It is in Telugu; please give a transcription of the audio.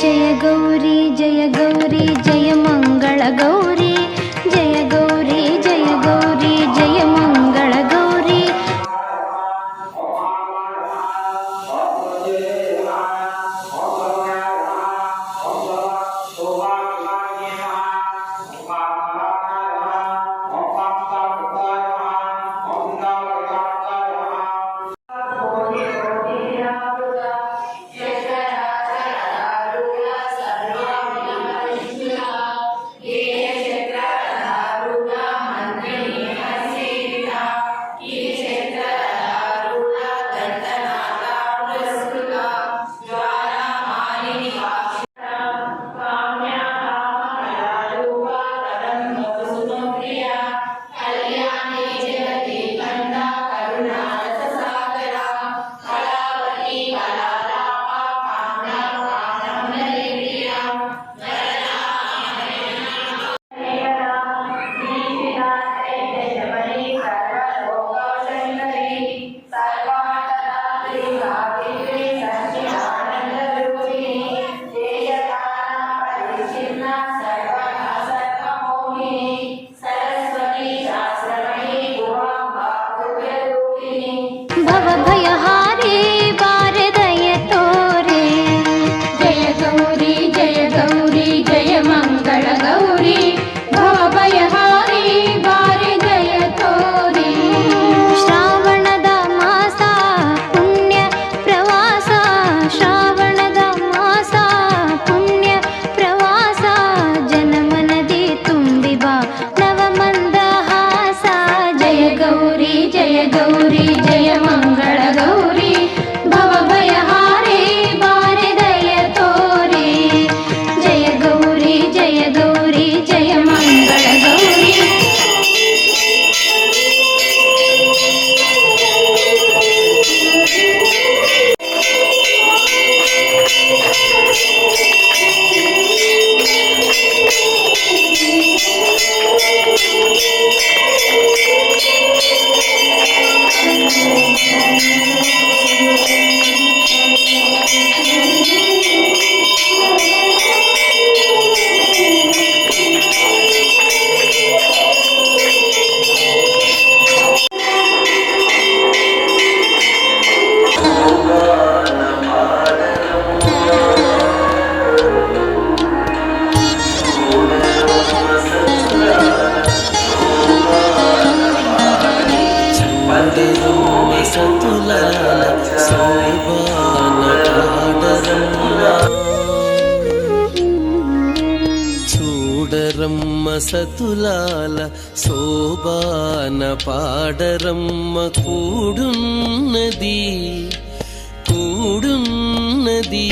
जय गौरी जय गौरी जय అందరూ సతులాల సాయిబాన పాడరమ్మ చూడరమ్మ సతులాల శోభాన పాడరమ్మ కూడున్నది కూడున్నది.